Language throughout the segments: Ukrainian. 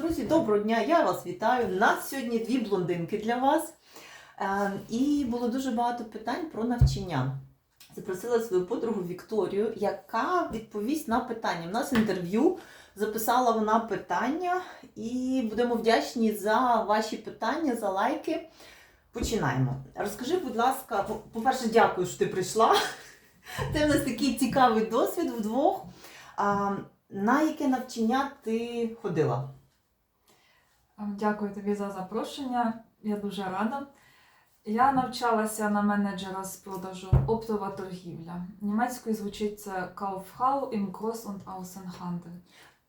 Друзі, доброго дня! Я вас вітаю. У нас сьогодні дві блондинки для вас. Е, І було дуже багато питань про навчання. Запросила свою подругу Вікторію, яка відповість на питання. У нас інтерв'ю записала вона питання, і будемо вдячні за ваші питання, за лайки. Починаємо. Розкажи, будь ласка, по- по-перше, дякую, що ти прийшла. Це в нас такий цікавий досвід вдвох. На яке навчання ти ходила? Ем, Дякую тобі за запрошення. Я дуже рада. Я навчалася на менеджера з продажу оптова торгівля. Німецькою звучить це Kaufhau im Groß- und Außenhandel.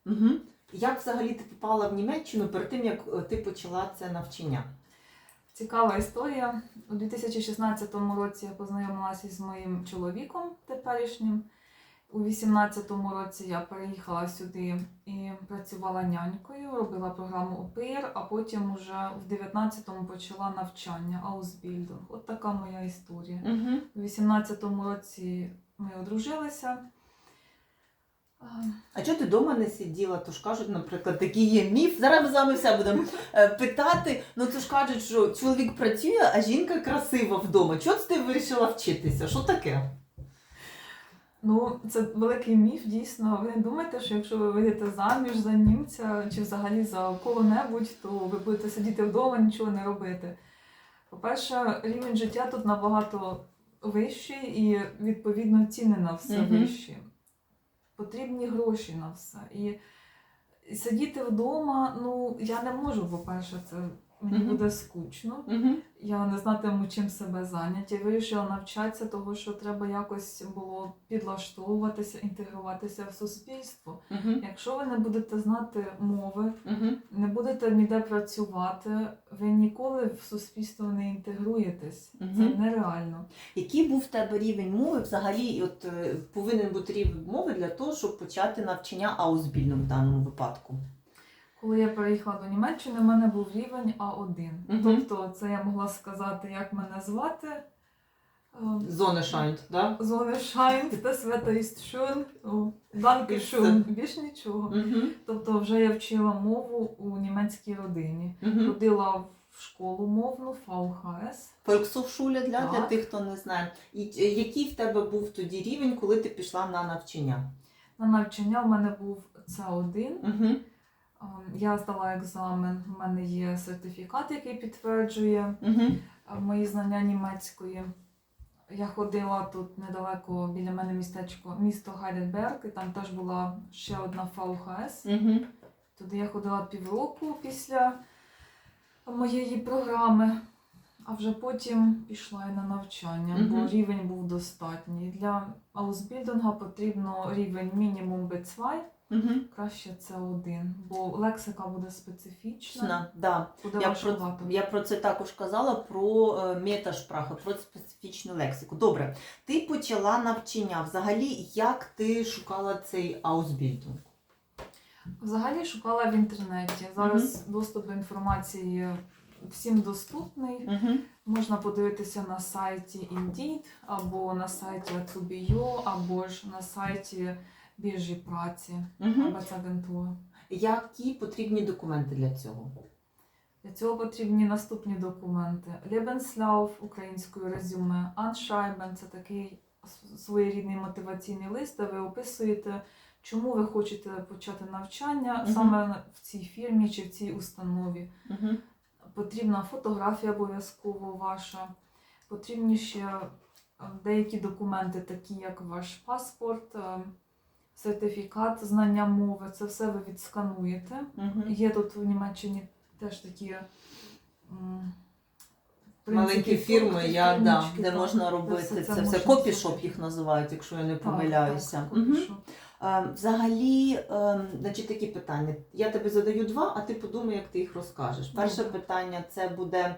Угу. Як взагалі ти попала в Німеччину перед тим, як е, ти почала це навчання? Цікава історія. У 2016 році я познайомилася з моїм чоловіком теперішнім. У 2018 році я переїхала сюди і працювала нянькою, робила програму ОПІР, а потім уже в 2019-му почала навчання Ausbildung. От така моя історія. Угу. У 18-му році ми одружилися. А, А чого ти вдома не сиділа? То ж кажуть, наприклад, такий є міф. Зараз ми з вами все будемо е, питати. Ну то ж кажуть, що чоловік працює, а жінка красива вдома. Чого ти вирішила вчитися? Що таке? Ну, це великий міф, дійсно. Ви не думаєте, що якщо ви вийдете заміж за німця чи взагалі за кого-небудь, то ви будете сидіти вдома, нічого не робити. По-перше, рівень життя тут набагато вищий і, відповідно, ціни на все Мгм. вищі. Потрібні гроші на все. І сидіти вдома, ну, я не можу, по-перше, це мені буде скучно. Я не знатиму чим себе зайняти. Я вирішила навчатися, того що треба якось було підлаштовуватися, інтегруватися в суспільство. Якщо ви не будете знати мови, не будете ніде працювати, ви ніколи в суспільство не інтегруєтесь. Це нереально. Який був в тебе рівень мови? Взагалі, от е, повинен бути рівень мови для того, щоб почати навчання аузбільним в даному випадку. Коли я переїхала до Німеччини, в мене був рівень А1. Мгм. Тобто, це я могла сказати, як мене звати. Ем, Зони шайнт, да? Зони scheint, das Wetter ist schön, oh, danke І все. schön, більш нічого. Угу. Тобто вже я вчила мову у німецькій родині. Угу. Ходила в школу мовну ВХС. Фольксовшуля для, для Так. тих, хто не знає. І е, який в тебе був тоді рівень, коли ти пішла на навчання? На навчання в мене був С1. Угу. Ем, Я здала екзамен. У мене є сертифікат, який підтверджує Угу. мої знання німецької. Я ходила тут недалеко біля мене містечко, місто Гайдельберг, і там теж була ще одна ВХС. Угу. Туди я ходила півроку після моєї програми, а вже потім пішла і на навчання, Мгм. бо рівень був достатній. Для аусбільдинга потрібно рівень мінімум B2, Угу. краще С1, бо лексика буде специфічна, Да. буде Я про, я про це також казала про е, меташпрахи, про специфічну лексику. Добре, ти почала навчання. Взагалі, як ти шукала цей аусбільдинг? Взагалі шукала в інтернеті. Зараз доступ до інформації всім доступний. Угу. Можна подивитися на сайті Indeed, або на сайті Atubio, або ж на сайті біржі праці Угу. Arbeitsagentur. Які потрібні документи для цього? Для цього потрібні наступні документи: Lebenslauf, українською резюме, Anschreiben – це такий своєрідний мотиваційний лист, де ви описуєте, чому ви хочете почати навчання Мгм. саме в цій фірмі чи в цій установі. Угу. Потрібна фотографія обов'язково ваша. Потрібні ще е, деякі документи, такі як ваш паспорт, е, сертифікат знання мови. Це все ви відскануєте. Угу. Є тут в Німеччині теж такі м, в Маленькі принципі, фірми, я, да, де так, можна робити все це, це все. Копішоп їх називають, якщо я не помиляюся. так, Мгм. копішоп. Е, Взагалі, е, значить, такі питання. Я тобі задаю два, а ти подумай, як ти їх розкажеш. Перше Добре. питання це буде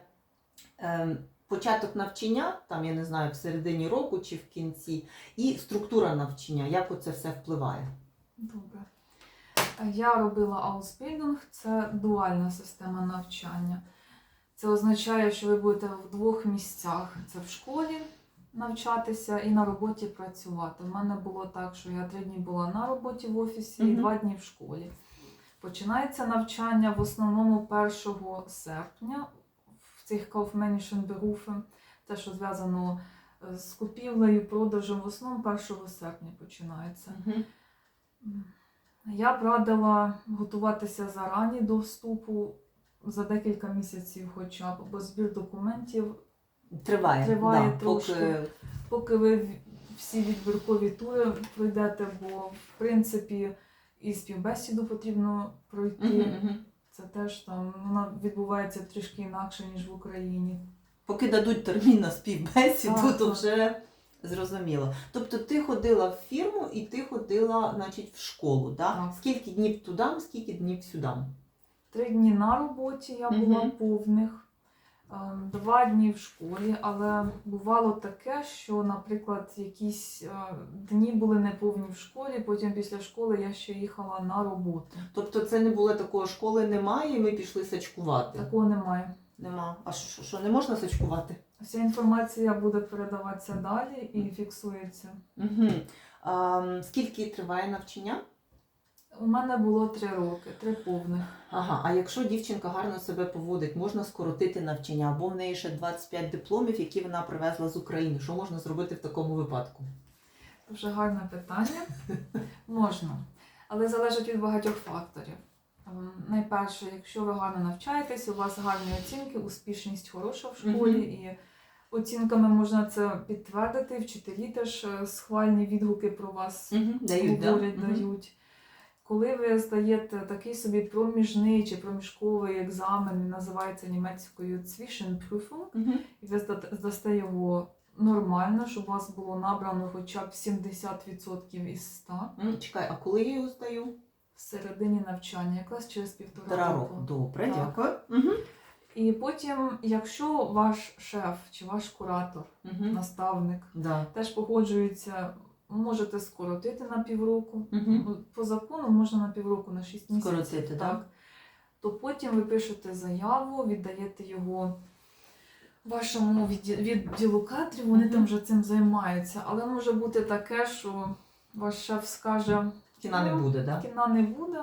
е, початок навчання, там я не знаю, в середині року чи в кінці, і структура навчання, як оце все впливає. Добре. Я робила Ausbildung, це дуальна система навчання. Це означає, що ви будете в двох місцях: це в школі навчатися і на роботі працювати. У мене було так, що я три дні була на роботі в офісі і Мгм. два дні в школі. Починається навчання в основному 1 серпня цих Kaufmännischen Berufen, те, що зв'язано е, з купівлею, продажем, в основному 1 серпня починається. Я б радила готуватися зарані до вступу за декілька місяців, хоча б, бо збір документів, Триває, Триває да, трошки. поки поки ви всі відбіркові тури пройдете, бо в принципі і співбесіду потрібно пройти. Мгм, мгм. Це теж там вона відбувається трішки інакше, ніж в Україні. поки дадуть термін на співбесіду, Так, то так. вже зрозуміло. Тобто ти ходила в фірму і ти ходила, значить, в школу, да? Так. Скільки днів туди, скільки днів сюди? Три дні на роботі я була угу. повних, два дні в школі, але бувало таке, що, наприклад, якісь е, дні були неповні в школі, потім після школи я ще їхала на роботу. Тобто це не було такого школи немає, і ми пішли сачкувати. Такого немає. Нема. А що, що не можна сачкувати? Вся інформація буде передаватися далі і фіксується. Угу. А, скільки триває навчання? У мене було три роки, три повних. Ага, а якщо дівчинка гарно себе поводить, можна скоротити навчання, або в неї ще 25 дипломів, які вона привезла з України. Що можна зробити в такому випадку? Дуже гарне питання. Можна, але залежить від багатьох факторів. Ем, Найперше, якщо ви гарно навчаєтесь, у вас гарні оцінки, успішність хороша в школі, і оцінками можна це підтвердити. Вчителі теж е, схвальні відгуки про вас говорять, дають. Коли ви здаєте такий собі проміжний чи проміжковий екзамен, називається німецькою Zwischenprüfung, Мгм. і ви здасте його нормально, щоб у вас було набрано хоча б 70% із 100 М, Чекай, а коли я його здаю? в середині навчання, якраз через півтора Півтора року. року. Добре, Так. дякую. Угу. І потім, якщо ваш шеф чи ваш куратор, Угу. наставник Да. теж погоджується, можете скоротити на півроку. Ну, По закону можна на півроку, на 6 місяців. Скоротити, так? То потім ви пишете заяву, віддаєте його вашому відділу кадрів, вони Мгм. там вже цим займаються. Але може бути таке, що ваш шеф скаже, Кіна не Ну, буде, так? кіна не буде,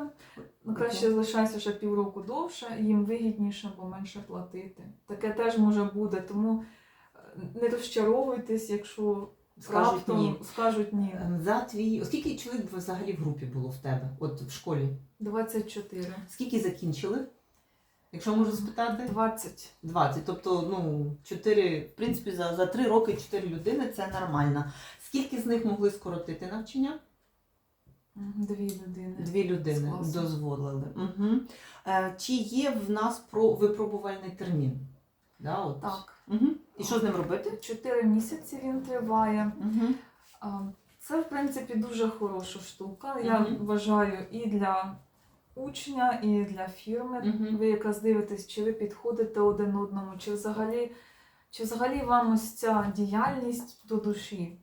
ну, краще залишайся ще півроку довше, їм вигідніше, бо менше платити. Таке теж може бути, тому е, не розчаровуйтесь, якщо Скажуть раптом ні. скажуть ні. Ем, За твій. Скільки чоловік взагалі в групі було в тебе? От в школі? 24. Скільки закінчили? Якщо можу спитати? 20. 20. Тобто, ну, 4, в принципі, за, за 3 роки 4 людини це нормально. Скільки з них могли скоротити навчання? Дві людини. Дві людини З класу. дозволили. Угу. Е, чи є в нас про випробувальний термін? Да, от. Так. Угу. І що з ним робити? Чотири місяці він триває. Угу. Це, в принципі, дуже хороша штука. Я Мгм. вважаю і для учня, і для фірми. Мгм. Ви якраз дивитесь, чи ви підходите один одному, чи взагалі, чи взагалі вам ось ця діяльність до душі.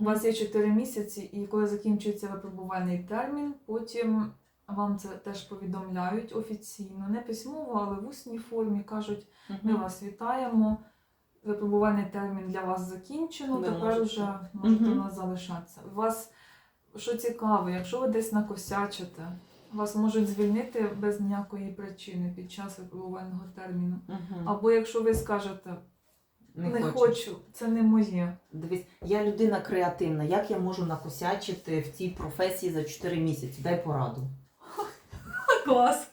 У вас є 4 місяці, і коли закінчується випробувальний термін, потім вам це теж повідомляють офіційно, не письмово, але в усній формі кажуть, ми вас вітаємо. Випробувальний термін для вас закінчено, Ви тепер можете. вже можете у нас залишатися. У вас, що цікаво, якщо ви десь накосячите, вас можуть звільнити без ніякої причини під час випробувального терміну. Або якщо ви скажете Не, не, хочу. хочу, це не моє. Дивись, я людина креативна. Як я можу накосячити в цій професії за 4 місяці? Дай пораду. Клас.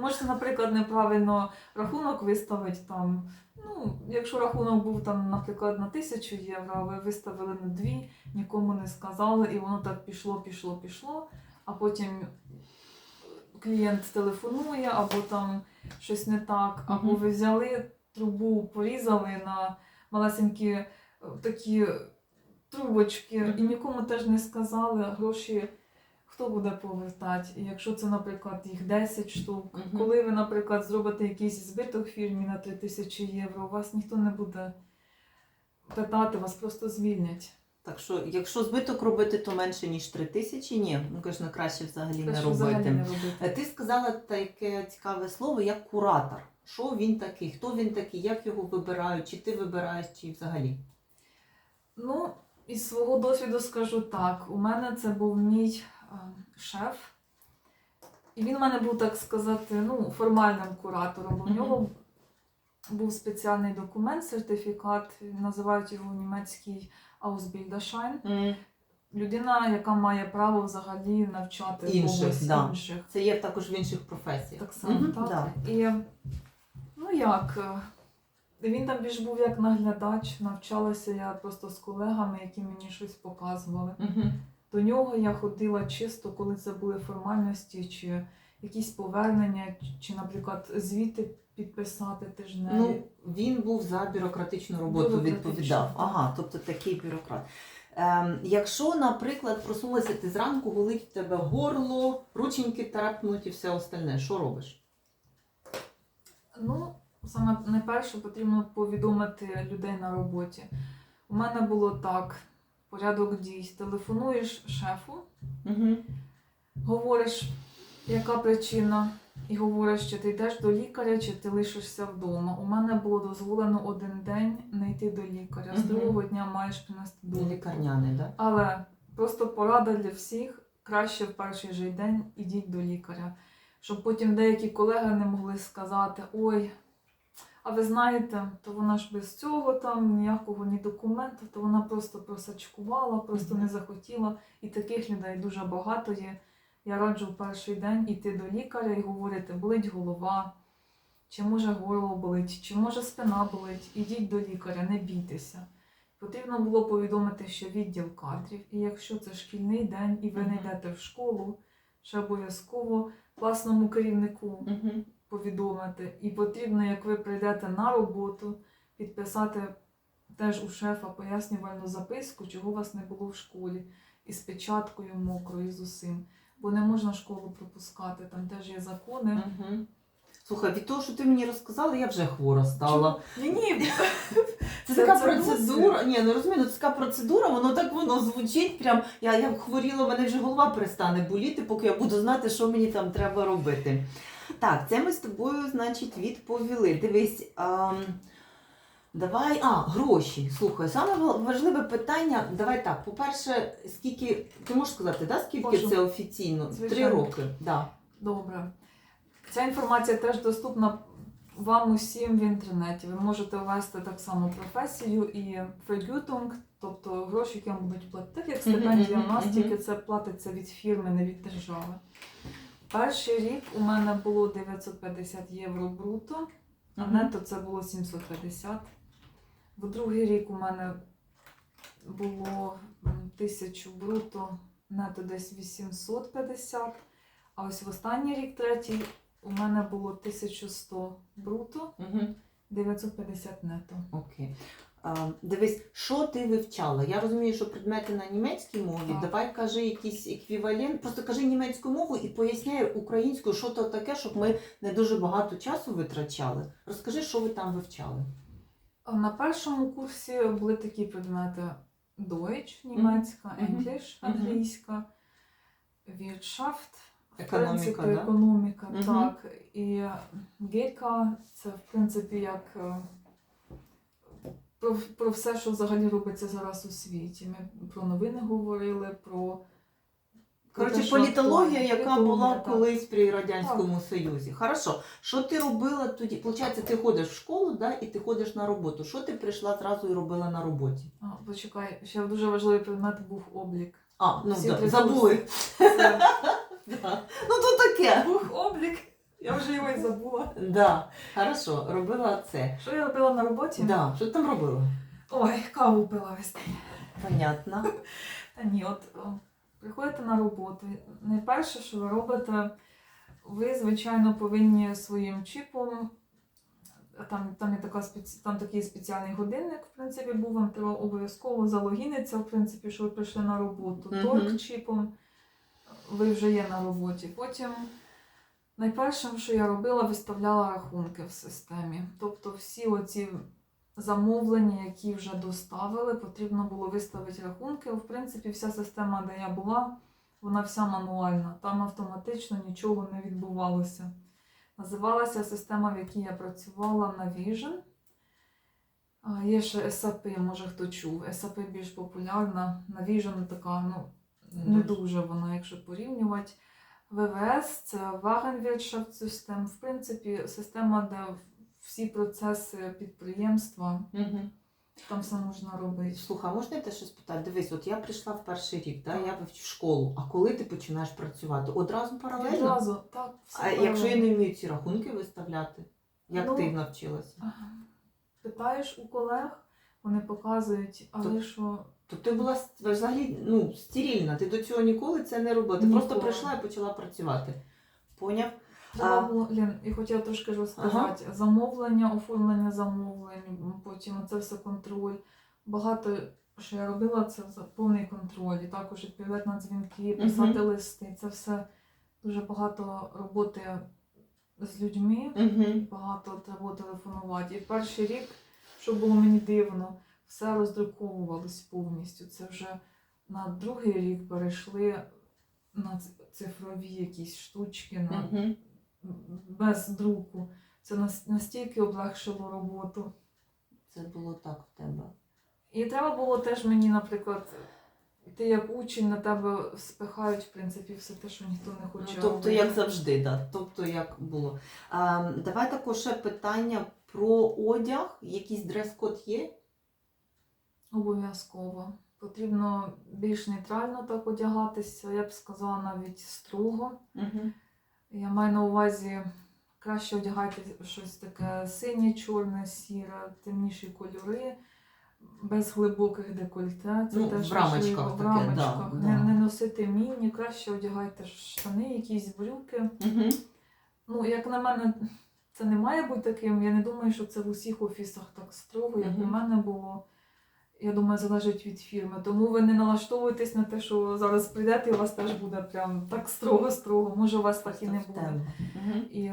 Можете, наприклад, неправильно рахунок виставити там. Ну, якщо рахунок був там, наприклад, на тисячу євро, а ви виставили на дві, нікому не сказали, і воно так пішло, пішло, пішло, а потім клієнт телефонує, або там щось не так, або ви взяли трубу, порізали на малесенькі е, такі трубочки, і нікому теж не сказали, гроші хто буде повертати. І якщо це, наприклад, їх 10 штук, Мгм. коли ви, наприклад, зробите якийсь збиток в фірмі на 3 тисячі євро, вас ніхто не буде питати, вас просто звільнять. Так що, якщо збиток робити, то менше ніж 3 тисячі, ні, ну звісно, краще взагалі Те, не робити. взагалі не робити. Ти сказала таке цікаве слово, як куратор. Що він такий? Хто він такий? Як його вибирають? Чи ти вибираєш, чи взагалі? Ну, із свого досвіду скажу так. У мене це був мій шеф. І він в мене був, так сказати, ну, формальним куратором, бо в нього був спеціальний документ, сертифікат, називають його німецький Ausbilderschein. Людина, яка має право взагалі навчати Інших, когось да. інших. Це є також в інших професіях. Так само, Мгм, так. да. І ну як, е, він там більш був як наглядач, навчалася я просто з колегами, які мені щось показували. Мгм. До нього я ходила чисто, коли це були формальності, чи якісь повернення, чи, наприклад, звіти підписати тижневі. Ну, він був за бюрократичну роботу відповідав. Ага, тобто такий бюрократ. Ем, якщо, наприклад, проснулася ти зранку, болить в тебе горло, рученьки тарапнуть і все остальне, що робиш? Ну, саме найперше потрібно повідомити людей на роботі. У мене було так: порядок дій. Телефонуєш шефу, Угу. говориш, яка причина, і говориш, чи ти йдеш до лікаря, чи ти лишишся вдома. У мене було дозволено один день не йти до лікаря. З Мгм. другого дня маєш принести довідку. Лікарняний, так? Але просто порада для всіх краще в перший же день ідіть до лікаря. Щоб потім деякі колеги не могли сказати: ой, а ви знаєте, то вона ж без цього там ніякого ні документу, то вона просто просачкувала, просто Мгм. не захотіла. І таких людей дуже багато є. Я раджу в перший день іти до лікаря і говорити, болить голова, чи може горло болить, чи може спина болить. Ідіть до лікаря, не бійтеся. Потрібно було повідомити, що відділ кадрів, і якщо це шкільний день, і ви не йдете в школу, ще обов'язково класному керівнику Угу. Повідомити. І потрібно, як ви прийдете на роботу, підписати теж у шефа пояснювальну записку, чого вас не було в школі, із печаткою мокрою з усім. Бо не можна школу пропускати, там теж є закони. Угу. Слухай, від того, що ти мені розказала, я вже хвора стала. Ні, ні, Це, Це- така це процедура. Ні, ну розумію, ну, це така процедура, воно так воно звучить. Прям я, я хворіла, мене вже голова перестане боліти, поки я буду знати, що мені там треба робити. Так, це ми з тобою, значить, відповіли. Дивись. ам, Давай, а, гроші. Слухай, саме важливе питання. Давай так. По-перше, скільки ти можеш сказати, да, скільки Можу. це офіційно? Три роки. Да. Добре. Ця інформація теж доступна вам усім в інтернеті. Ви можете ввести так само професію і фрегютунг, тобто гроші, які вам будуть платити, як стипендія у нас, тільки це платиться від фірми, не від держави. Перший рік у мене було 950 євро бруто, а Мгм. нето це було 750. В другий рік у мене було м, 1000 бруто, нето десь 850. А ось в останній рік, третій, у мене було 1100 бруто, Мгм. 950 нето. Окей. Дивись, що ти вивчала? Я розумію, що предмети на німецькій мові. Так. Давай кажи якийсь еквівалент. Просто кажи німецьку мову і поясняй українською, що то таке, щоб ми не дуже багато часу витрачали. Розкажи, що ви там вивчали. На першому курсі були такі предмети Deutsch, німецька. English, англійська, Wirtschaft, в Економіка, принципі, да? економіка, Мгм. так. І Гека це в принципі як е, про, про все, що взагалі робиться зараз у світі. Ми про новини говорили, про Коротше, політологія, яка Політологія, була так. колись при Радянському Союзі. Хорошо. Що ти робила тоді? Получається, ти ходиш в школу, да, і ти ходиш на роботу. Що ти прийшла зразу і робила на роботі? А, почекай, ще дуже важливий предмет був облік. А, ну Всі да, забули. Це Да. Ну то таке. був облік. Я вже його і забула. Да, хорошо, робила це. Що я робила на роботі? Да, що ти там робила? Ой, каву пила весь день. Понятно. Та ні, от о, приходите на роботу. Найперше, що ви робите, ви, звичайно, повинні своїм чіпом. Там, там є така спеці... там такий спеціальний годинник, в принципі, був вам треба обов'язково залогіниться, в принципі, що ви прийшли на роботу. Мгм. Торг чіпом ви вже є на роботі. Потім найпершим, що я робила, виставляла рахунки в системі. Тобто всі оці замовлення, які вже доставили, потрібно було виставити рахунки. В принципі, вся система, де я була, вона вся мануальна. Там автоматично нічого не відбувалося. Називалася система, в якій я працювала Navision. А, Є ще SAP, може хто чув. SAP більш популярна. Navision така, ну, не дуже вона, якщо порівнювати. ВВС, це Warenwirtschaftssystem. В принципі, система, де всі процеси підприємства, Угу. там все можна робити. Слухай, а можна я те щось питати? Дивись, от я прийшла в перший рік, да, я в школу. А коли ти починаєш працювати? Одразу паралельно? Відразу, так, все А якщо я не вмію ці рахунки виставляти, як Ну, ти навчилася? Питаєш у колег, вони показують, але Тоб- що Тобто ти була взагалі ну, стерильна, ти до цього ніколи це не робила. Ти просто прийшла і почала працювати. Поняв? А- і хотіла трошки розказати. Замовлення, оформлення замовлень, потім це все контроль. Багато що я робила, це повний контроль. І також відповідати на дзвінки, писати листи. Це все дуже багато роботи з людьми. Угу. багато треба телефонувати. І в перший рік, що було мені дивно, все роздруковувалось повністю. Це вже на другий рік перейшли на цифрові якісь штучки на, Угу. без друку. Це настільки облегшило роботу. Це було так в тебе. І треба було теж мені, наприклад, ти як учень на тебе спихають, в принципі, все те, що ніхто не Ну, хоче. тобто, як завжди, да. тобто, як було. А, давай також ще питання про одяг. Якийсь дрес-код є? Обов'язково. Потрібно більш нейтрально так одягатися, я б сказала навіть строго. Угу. Я маю на увазі краще одягати щось таке синє, чорне, сіре, темніші кольори, без глибоких декольте. Це Ну, теж в рамочках важливо. В рамочках. да, не, да. не носити міні, краще одягайте штани, якісь брюки. Угу. Ну, як на мене, це не має бути таким. Я не думаю, що це в усіх офісах так строго, як Мгм. у мене було. Я думаю, залежить від фірми. Тому ви не налаштовуєтесь на те, що зараз прийдете і у вас теж буде прям так строго-строго. Може, у вас так і не буде. І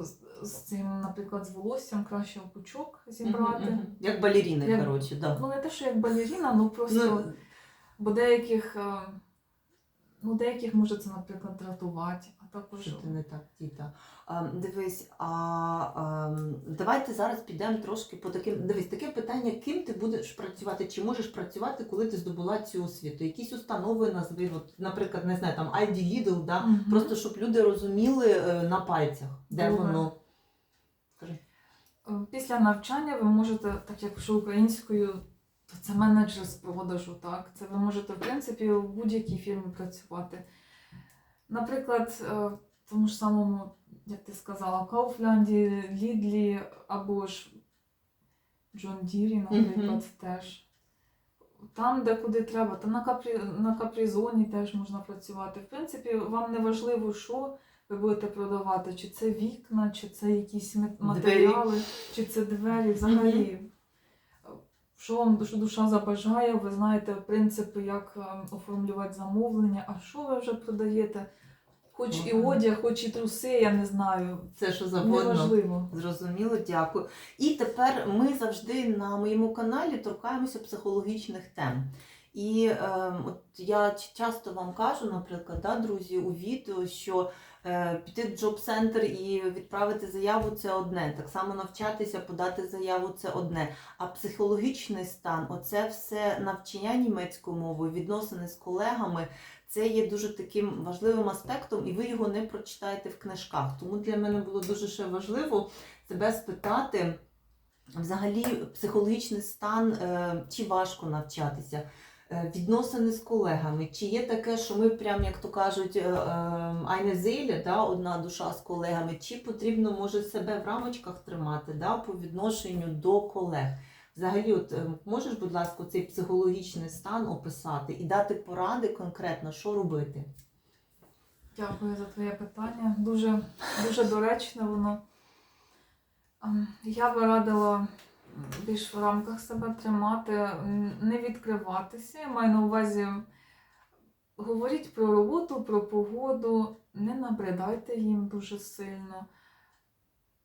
з, з цим, наприклад, з волоссям краще пучок зібрати. Як балеріни, коротше, да. Ну, не те, що як балеріна, ну просто. Ну, Бо деяких, е, ну, деяких може це, наприклад, дратувати, а також. що ти не так, діта. А, дивись, а, а, давайте зараз підемо трошки по таким. Дивись, таке питання: ким ти будеш працювати? Чи можеш працювати, коли ти здобула цю освіту? Якісь установи назви, от, наприклад, не знаю, там ID Lidl, да? Мгм. просто щоб люди розуміли е, на пальцях, де Добре. воно. Е, Після навчання ви можете, так як що українською, то це менеджер з продажу, так? Це ви можете, в принципі, в будь-якій фірмі працювати. Наприклад, е, в тому ж самому, як ти сказала, Кауфлянді, Лідлі або ж Джон Дірі, наприклад, Мгм. теж. Там, де куди треба, там на, капрі... на капризоні теж можна працювати. В принципі, вам не важливо, що ви будете продавати, чи це вікна, чи це якісь мет- Двері. матеріали, чи це двері взагалі. Що вам душ- душа забажає, ви знаєте принципи, як ем, оформлювати замовлення, а що ви вже продаєте? Хоч і одяг, хоч і труси, я не знаю. Це що завгодно. Неважливо. Зрозуміло, дякую. І тепер ми завжди на моєму каналі торкаємося психологічних тем. І е, от я часто вам кажу, наприклад, да, друзі, у відео, що піти в джоб-центр і відправити заяву це одне. Так само навчатися, подати заяву це одне. А психологічний стан, оце все навчання німецькою мовою, відносини з колегами. Це є дуже таким важливим аспектом, і ви його не прочитаєте в книжках. Тому для мене було дуже ще важливо себе спитати, взагалі, психологічний стан, е, чи важко навчатися, е, відносини з колегами, чи є таке, що ми прям, як то кажуть, е, е, да, одна душа з колегами, чи потрібно може себе в рамочках тримати да, по відношенню до колег. Взагалі, от е, можеш, будь ласка, цей психологічний стан описати і дати поради конкретно, що робити? Дякую за твоє питання. Дуже, дуже доречне воно. Ем, Я би радила більш в рамках себе тримати, не відкриватися. Я маю на увазі говоріть про роботу, про погоду, не набридайте їм дуже сильно.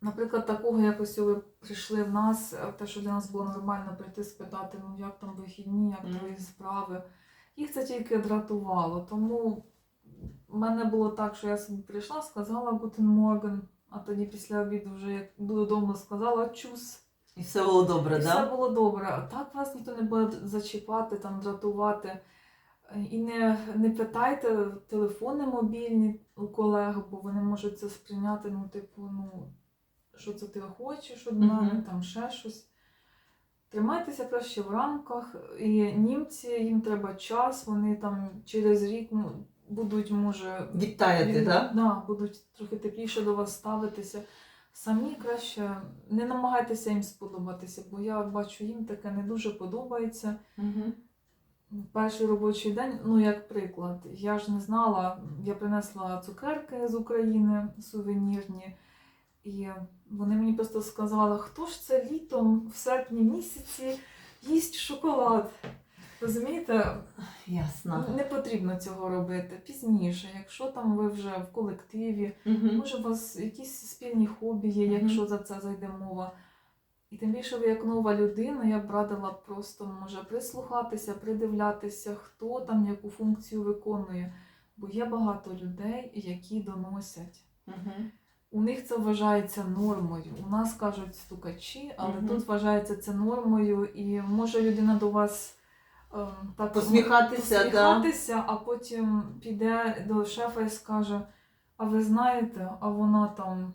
Наприклад, такого якось ви прийшли в нас, те, що для нас було нормально прийти спитати, ну як там вихідні, як твої справи. Їх це тільки дратувало. Тому в мене було так, що я собі прийшла, сказала Guten Morgen, а тоді після обіду вже як додому сказала чус. І все було добре, І так? все було добре. А так вас ніхто не буде зачіпати, там, дратувати. І не, не питайте телефони мобільні у колег, бо вони можуть це сприйняти, ну, типу, ну, що це ти хочеш від мене, Мгм. там ще щось. Тримайтеся краще в рамках. І німці, їм треба час, вони там через рік ну, будуть, може, Відтаяти, від- так? да, будуть трохи тепліше до вас ставитися. Самі краще не намагайтеся їм сподобатися, бо я бачу, їм таке не дуже подобається. Угу. Перший робочий день, ну як приклад, я ж не знала, я принесла цукерки з України сувенірні, і вони мені просто сказали, хто ж це літом в серпні місяці їсть шоколад. Розумієте, Ясно. не потрібно цього робити пізніше, якщо там ви вже в колективі, Угу. може у вас якісь спільні хобі є, якщо за це зайде мова. І тим більше ви як нова людина, я б радила просто може прислухатися, придивлятися, хто там яку функцію виконує. Бо є багато людей, які доносять. Угу. У них це вважається нормою. У нас кажуть стукачі, але Мгм. тут вважається це нормою, і може людина до вас так Посміхатися, да. а потім піде до шефа і скаже: А ви знаєте, а вона там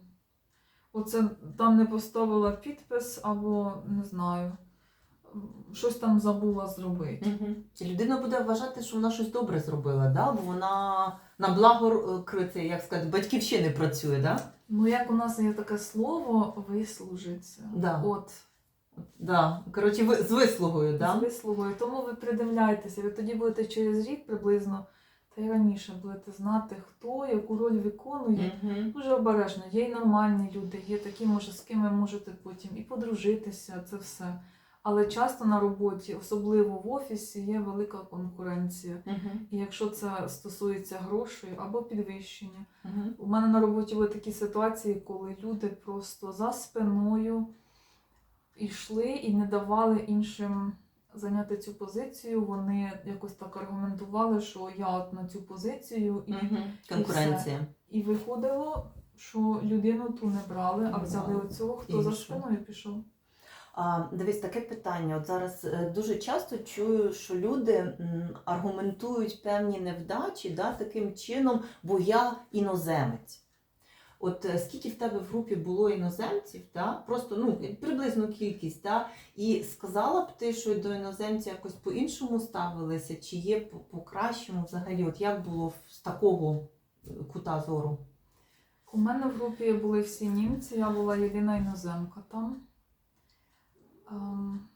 оце там не поставила підпис, або не знаю, щось там забула зробити. Угу. Чи людина буде вважати, що вона щось добре зробила, да? бо вона на благо е, крити, як сказати, батьківщини працює, да? Ну, як у нас є таке слово, вислужиться. Да. От. Да. Коротше, ви, з вислугою, да? з вислугою. Тому ви придивляйтеся, ви тоді будете через рік приблизно, та й раніше будете знати, хто яку роль виконує. Угу. Дуже обережно. Є й нормальні люди, є такі, може, з ким ви можете потім і подружитися, це все. Але часто на роботі, особливо в офісі, є велика конкуренція. Угу. І якщо це стосується грошей або підвищення, Угу. у мене на роботі були такі ситуації, коли люди просто за спиною йшли і не давали іншим зайняти цю позицію. Вони якось так аргументували, що я от на цю позицію, і, Угу. Конкуренція. і виходило, що людину ту не брали, а взяли оцього, хто за Іншу. спиною пішов. А, дивись, таке питання. От зараз е, дуже часто чую, що люди аргументують певні невдачі да, таким чином, бо я іноземець. От е, скільки в тебе в групі було іноземців, да? просто ну, приблизну кількість, да? і сказала б ти, що до іноземця якось по-іншому ставилися, чи є по- по-кращому взагалі? От як було з такого е, кута зору? У мене в групі були всі німці, я була єдина іноземка там. Ем,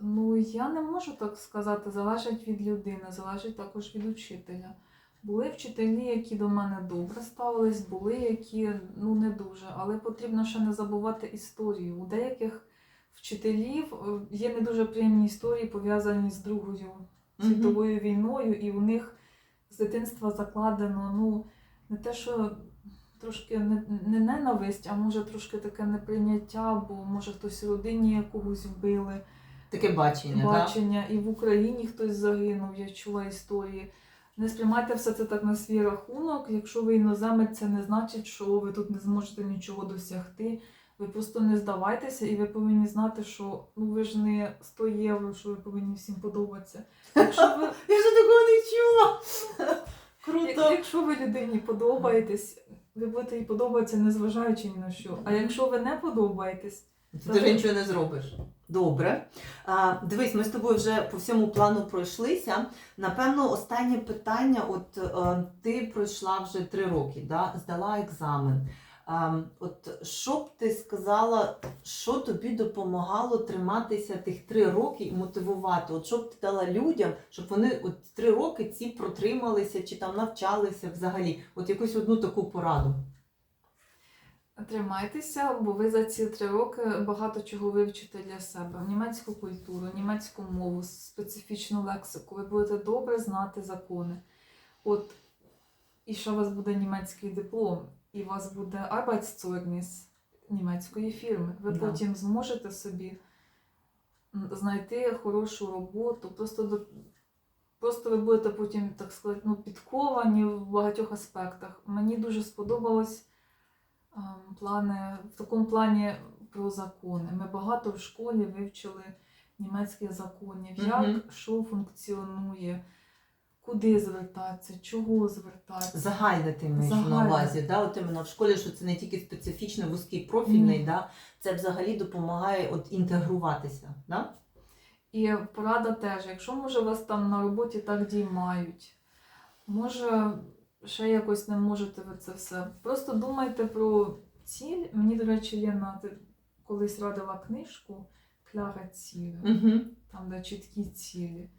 ну, я не можу так сказати, залежить від людини, залежить також від учителя. Були вчителі, які до мене добре ставились, були, які ну не дуже, але потрібно ще не забувати історію. У деяких вчителів е, є не дуже приємні історії, пов'язані з Другою світовою війною, і у них з дитинства закладено, ну, не те, що трошки не, не ненависть, а може трошки таке неприйняття, бо може хтось в родині когось вбили, Таке бачення, бачення, і в Україні хтось загинув, я чула історії. Не сприймайте все це так на свій рахунок. Якщо ви іноземець, це не значить, що ви тут не зможете нічого досягти. Ви просто не здавайтеся, і ви повинні знати, що ну ви ж не 100 євро, що ви повинні всім подобатися. Якщо ви? Я ж такого не чула. Круто. Як- Якщо ви людині подобаєтесь, ви будете їй подобатися, незважаючи ні на що. А якщо ви не подобаєтесь, Ти вже нічого не зробиш. Добре. Дивись, ми з тобою вже по всьому плану пройшлися. Напевно, останнє питання: от е, ти пройшла вже три роки, да? здала екзамен. От що б ти сказала, що тобі допомагало триматися тих три роки і мотивувати? От що б ти дала людям, щоб вони от три роки ці протрималися чи там навчалися взагалі? От якусь одну таку пораду. Тримайтеся, бо ви за ці три роки багато чого вивчите для себе. Німецьку культуру, німецьку мову, специфічну лексику. Ви будете добре знати закони. От і ще у вас буде німецький диплом, і у вас буде Arbeitszeugnis німецької фірми. Ви Да. потім зможете собі знайти хорошу роботу. Просто до Просто ви будете потім, так сказати, ну, підковані в багатьох аспектах. Мені дуже сподобалось плани, в такому плані про закони. Ми багато в школі вивчили німецьких законів, як Мгм. що функціонує, куди звертатися, чого звертатися. Загальне ти маєш на увазі, да? От іменно в школі, що це не тільки специфічно вузький профільний, Ні. да? це взагалі допомагає от інтегруватися. Да? І порада теж, якщо може вас там на роботі так діймають, може ще якось не можете ви це все. Просто думайте про ціль. Мені, до речі, Лена ти колись радила книжку Кляга цілі, Угу. там де чіткі цілі.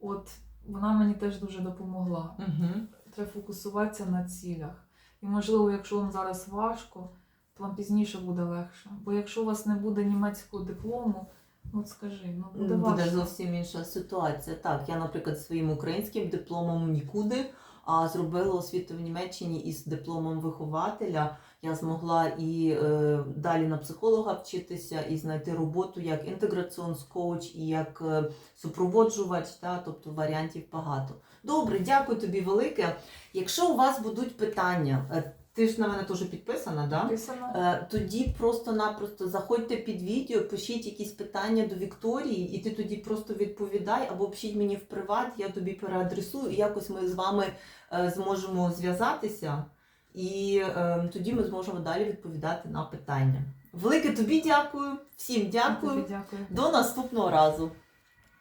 От вона мені теж дуже допомогла. Угу. Треба фокусуватися на цілях. І можливо, якщо вам зараз важко, то вам пізніше буде легше. Бо якщо у вас не буде німецького диплому, ну от скажи, ну буде Буде важко. зовсім інша ситуація. Так, я, наприклад, своїм українським дипломом нікуди, а зробила освіту в Німеччині із дипломом вихователя. Я змогла і е, далі на психолога вчитися, і знайти роботу як інтеграціонс коуч, і як е, супроводжувач, та, тобто варіантів багато. Добре, дякую тобі велике. Якщо у вас будуть питання, е, ти ж на мене теж підписана, да? Написано. Е, Тоді просто-напросто заходьте під відео, пишіть якісь питання до Вікторії, і ти тоді просто відповідай або пишіть мені в приват, я тобі переадресую, і якось ми з вами зможемо зв'язатися, і е, тоді ми зможемо далі відповідати на питання. Велике тобі дякую, всім дякую. Тобі дякую. До наступного разу.